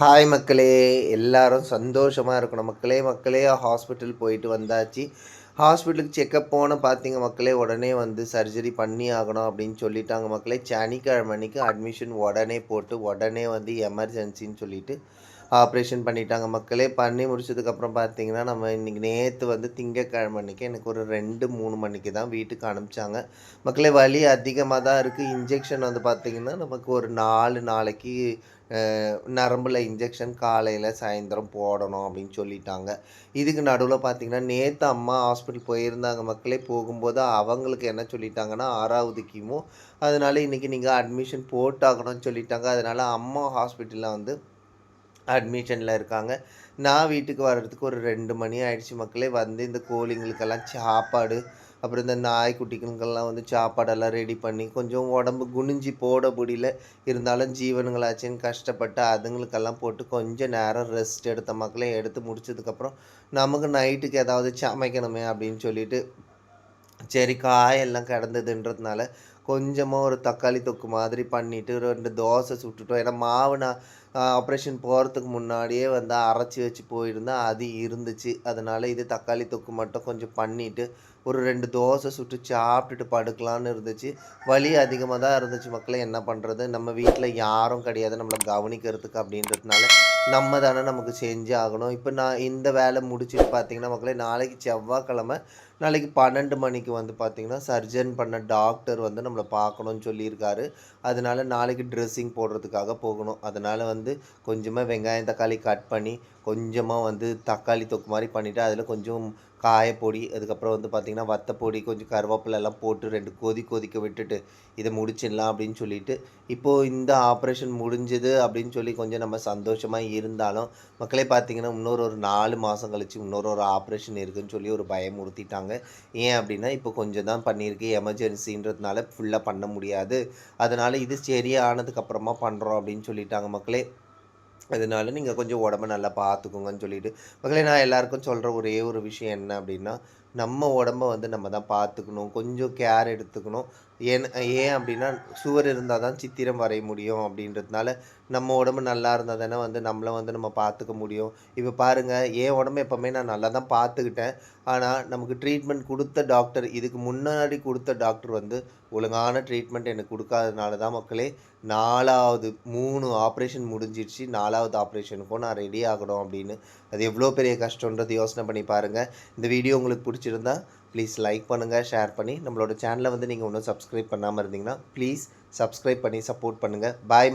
Hi மக்களே. எல்லாரும் சந்தோஷமாக இருக்கணும். மக்களே மக்களே ஹாஸ்பிட்டல் போயிட்டு வந்தாச்சு. ஹாஸ்பிட்டலுக்கு செக்கப் போன பார்த்தீங்க மக்களே உடனே வந்து சர்ஜரி பண்ணி ஆகணும் அப்படின்னு சொல்லிட்டாங்க மக்களே. சனிக்கிழமைக்கு அன்னைக்கு அட்மிஷன் உடனே போட்டு உடனே வந்து எமர்ஜென்சின்னு சொல்லிட்டு ஆப்ரேஷன் பண்ணிட்டாங்க மக்களே. பண்ணி முடிச்சதுக்கப்புறம் பார்த்தீங்கன்னா நம்ம இன்றைக்கி நேற்று வந்து திங்கக்கிழமை அன்னைக்கு எனக்கு ஒரு ரெண்டு மூணு மணிக்கு தான் வீட்டுக்கு அனுப்பிச்சாங்க. மக்களே வலி அதிகமாக தான் இருக்குது இன்ஜெக்ஷன் வந்து பார்த்திங்கன்னா நமக்கு ஒரு நாலு நாளைக்கு நரம்பில் இன்ஜெக்ஷன் காலையில் சாயந்தரம் போடணும் அப்படின்னு சொல்லிட்டாங்க. இதுக்கு நடுவில் பார்த்திங்கன்னா நேற்று அம்மா ஹாஸ்பிட்டல் போயிருந்தாங்க மக்களே. போகும்போது அவங்களுக்கு என்ன சொல்லிட்டாங்கன்னா ஆறாவது கீமோ அதனால் இன்றைக்கி நீங்கள் அட்மிஷன் போட்டாகணும்னு சொல்லிட்டாங்க. அதனால் அம்மா ஹாஸ்பிட்டலில் வந்து அட்மிஷனில் இருக்காங்க. நான் வீட்டுக்கு வர்றதுக்கு ஒரு ரெண்டு மணி ஆயிடுச்சு மக்களே. வந்து இந்த கோழிங்களுக்கெல்லாம் சாப்பாடு அப்புறம் இந்த நாய்க்குட்டிகளுக்கெல்லாம் வந்து சாப்பாடெல்லாம் ரெடி பண்ணி கொஞ்சம் உடம்பு குனிஞ்சி போட முடியல. இருந்தாலும் ஜீவனங்களாச்சேன்னு கஷ்டப்பட்டு அதுங்களுக்கெல்லாம் போட்டு கொஞ்சம் நேரம் ரெஸ்ட் எடுத்த மக்களே எடுத்து முடிச்சதுக்கப்புறம் நமக்கு நைட்டுக்கு ஏதாவது சமைக்கணுமே அப்படின்னு சொல்லிட்டு சரி காயெல்லாம் கிடந்ததுன்றதுனால கொஞ்சமாக ஒரு தக்காளி தொக்கு மாதிரி பண்ணிவிட்டு ரெண்டு தோசை சுட்டுட்டோம். ஏன்னா மாவு நான் ஆப்ரேஷன் போகிறதுக்கு முன்னாடியே வந்து அரைச்சி வச்சு போயிருந்தேன் அது இருந்துச்சு. அதனால் இது தக்காளி தொக்கு மட்டும் கொஞ்சம் பண்ணிவிட்டு ஒரு ரெண்டு தோசை சுட்டு சாப்பிட்டுட்டு படுக்கலான்னு இருந்துச்சு. வலி அதிகமாக தான் இருந்துச்சு மக்களை. என்ன பண்ணுறது நம்ம வீட்டில் யாரும் கிடையாது. நம்மளை கவனிக்கிறதுக்கு அப்படின்றதுனால நம்ம தானே நமக்கு செஞ்சு ஆகணும் இப்போ நான் இந்த வேலை முடிச்சுட்டு பார்த்தீங்கன்னா மக்களே நாளைக்கு செவ்வாய்க்கிழமை நாளைக்கு பன்னெண்டு மணிக்கு வந்து பார்த்திங்கன்னா சர்ஜன் பண்ண டாக்டர் வந்து நம்மளை பார்க்கணும்னு சொல்லியிருக்காரு. அதனால நாளைக்கு ட்ரெஸ்ஸிங் போடுறதுக்காக போகணும். அதனால் வந்து கொஞ்சமாக வெங்காயம் தக்காளி கட் பண்ணி கொஞ்சமாக வந்து தக்காளி தொக்கு மாதிரி பண்ணிவிட்டு அதில் கொஞ்சம் காயப்பொடி அதுக்கப்புறம் வந்து பார்த்திங்கன்னா வத்தப்பொடி கொஞ்சம் கருவேப்பிலை எல்லாம் போட்டு ரெண்டு கொதி கொதிக்க விட்டுட்டு இதை முடிச்சிடலாம் அப்படின்னு சொல்லிட்டு இப்போது இந்த ஆப்ரேஷன் முடிஞ்சது அப்படின்னு சொல்லி கொஞ்சம் நம்ம சந்தோஷமாக இருந்தாலும் மக்களே பார்த்தீங்கன்னா இன்னொரு ஒரு நாலு மாதம் கழிச்சு இன்னொரு ஒரு ஆப்ரேஷன் இருக்குதுன்னு சொல்லி ஒரு பயமுறுத்திட்டாங்க ஏன் அப்படின்னா இப்போ கொஞ்சம் தான் பண்ணியிருக்கு. எமர்ஜென்சின்றதுனால ஃபுல்லாக பண்ண முடியாது. அதனால் இது சரியானதுக்கப்புறமா பண்ணுறோம் அப்படின்னு சொல்லிட்டாங்க மக்களே. அதனால நீங்கள் கொஞ்சம் உடம்ப நல்லா பார்த்துக்கோங்கன்னு சொல்லிட்டு. மக்களே நான் எல்லாருக்கும் சொல்கிற ஒரே ஒரு விஷயம் என்ன அப்படின்னா நம்ம உடம்ப வந்து நம்ம தான் பார்த்துக்கணும் கொஞ்சம் கேர் எடுத்துக்கணும். ஏன் ஏன் அப்படின்னா சுவர் இருந்தால் தான் சித்திரம் வரைய முடியும் அப்படின்றதுனால நம்ம உடம்பு நல்லா இருந்தால் தானே வந்து நம்மளை வந்து நம்ம பார்த்துக்க முடியும். இப்போ பாருங்கள் என் உடம்பு எப்போவுமே நான் நல்லா தான் பார்த்துக்கிட்டேன் ஆனால் நமக்கு ட்ரீட்மெண்ட் கொடுத்த டாக்டர் இதுக்கு முன்னாடி கொடுத்த டாக்டர் வந்து ஒழுங்கான ட்ரீட்மெண்ட் எனக்கு கொடுக்காதனால தான் மக்களே நாலாவது மூணு ஆப்ரேஷன் முடிஞ்சிடுச்சு. நாலாவது ஆப்ரேஷனுக்கும் நான் ரெடி ஆகணும் அப்படின்னு. அது எவ்வளோ பெரிய கஷ்டன்றது யோசனை பண்ணி பாருங்கள் இந்த வீடியோ உங்களுக்கு பிடிச்சி பிடிச்சிருந்தா ப்ளீஸ் லைக் பண்ணுங்கள் ஷேர் பண்ணி. நம்மளோட சேனலை வந்து நீங்கள் இன்னும் சப்ஸ்கிரைப் பண்ணாமல் இருந்தீங்கன்னா ப்ளீஸ் சப்ஸ்கிரைப் பண்ணி சப்போர்ட் பண்ணுங்கள் பாய்